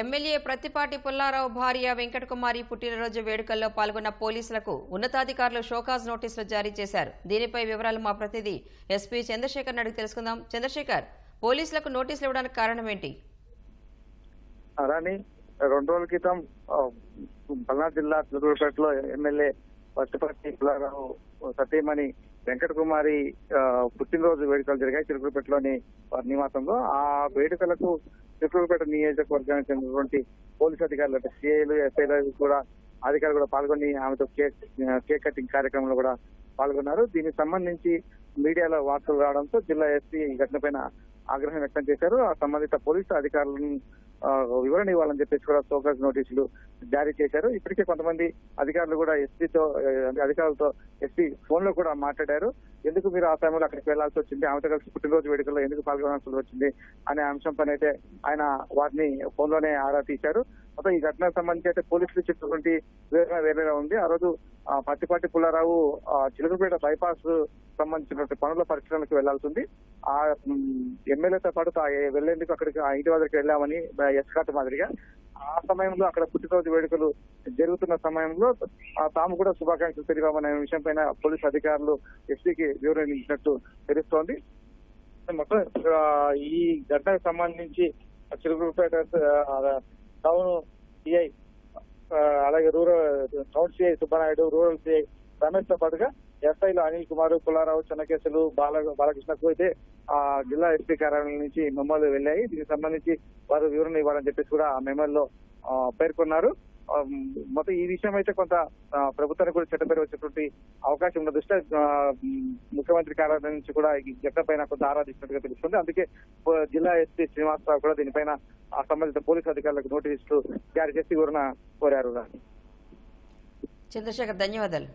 MLA Prathipati Pullarao భార్య వెంకటకుమారి పుట్టినరోజు వేడుకల్లో పాల్గొన్న పోలీసులకు ఉన్నతాధికారులు షోకాజ్ నోటీసులు జారీ చేశారు. దీనిపై వివరాలు మా ప్రతినిధి ఎస్పీ చంద్రశేఖర్ అడిగి తెలుసుకుందాం. చంద్రశేఖర్ పోలీసులకు నోటీసులు ఇవ్వడానికి కారణం ఏంటి? అలానే రెండు రోజుల క్రితం పల్నాడు జిల్లా చిలుకూరుపేటలో ఎమ్మెల్యే పట్టుపర్తి పుల్లారావు సతీమణి వెంకటకుమారి పుట్టినరోజు వేడుకలు జరిగాయి చిరుకులపేటలోని వారి నివాసంలో ఆ వేడుకలకు చిరుకులపేట నియోజకవర్గానికి చెందినటువంటి పోలీసు అధికారులు అంటే సిఐలు ఎస్ఐలు కూడా అధికారులు కూడా పాల్గొని ఆమెతో కేక్ కేక్ కటింగ్ కార్యక్రమంలో కూడా పాల్గొన్నారు. దీనికి సంబంధించి మీడియాలో వార్తలు రావడంతో జిల్లా ఎస్పీ ఈ ఘటనపైన ఆగ్రహం వ్యక్తం చేశారు. ఆ సంబంధిత పోలీసు అధికారులను వివరణ ఇవ్వాలని చెప్పేసి కూడా సోకాజ్ నోటీసులు జారీ చేశారు. ఇప్పటికే కొంతమంది అధికారులు కూడా ఎస్పీతో అధికారులతో ఎస్పీ ఫోన్లో కూడా మాట్లాడారు. ఎందుకు మీరు ఆ సమయంలో అక్కడికి వెళ్ళాల్సి వచ్చింది? ఆమెతో కలిసి పుట్టినరోజు వేడుకల్లో ఎందుకు పాల్గొనాల్సి వచ్చింది అనే అంశం పని అయితే ఆయన వారిని ఫోన్లోనే ఆరా తీశారు. మొత్తం ఈ ఘటనకు సంబంధించి అయితే పోలీసులు చెప్పినటువంటి వివరణ వేరేగా ఉంది. ఆ రోజు పత్తిపాటి పుల్లారావు ఆ, బైపాస్ సంబంధించినటువంటి పనుల పరిశీలనకు వెళ్ళాల్సింది ఆ ఎమ్మెల్యేతో పాటు వెళ్ళేందుకు అక్కడికి ఆ ఇంటి వద్దకు వెళ్ళామని ఎస్కాట్ మాదిరిగా. ఆ సమయంలో అక్కడ పుట్టినరోజు వేడుకలు జరుగుతున్న సమయంలో తాము కూడా శుభాకాంక్షలు తెలియమనే విషయం పైన పోలీసు అధికారులు ఎస్పీకి వివరణ ఇచ్చినట్టు తెలుస్తోంది. మొత్తం ఈ ఘటనకు సంబంధించి చిలుకూరుపేట టౌన్ సిఐ అలాగే rural town CI Subbanaidu rural CI రమేష్తో పాటుగా ఎస్ఐలు అనిల్ కుమార్ పుల్లారావు చెన్నకేశులు బాల బాలకృష్ణకు అయితే ఆ జిల్లా ఎస్పీ కార్యాలయం నుంచి మెమోలు వెళ్ళాయి. దీనికి సంబంధించి వారు వివరణ ఇవ్వాలని చెప్పేసి కూడా ఆ మెమోల్లో పేర్కొన్నారు. మొత్తం ఈ విషయం అయితే కొంత ప్రభుత్వానికి కూడా చెడ్డ వచ్చేటువంటి అవకాశం ఉన్న దృష్ట్యా ముఖ్యమంత్రి కార్యాలయం నుంచి కూడా ఈ చట్టపైన పైన కొంత ఆరాధిస్తున్నట్టుగా తెలుస్తుంది. అందుకే జిల్లా ఎస్పీ శ్రీనివాసరావు కూడా దీనిపైన ఆ సంబంధిత పోలీసు అధికారులకు నోటీసులు జారీ చేసి వివరణ కోరారు. చంద్రశేఖర్ ధన్యవాదాలు.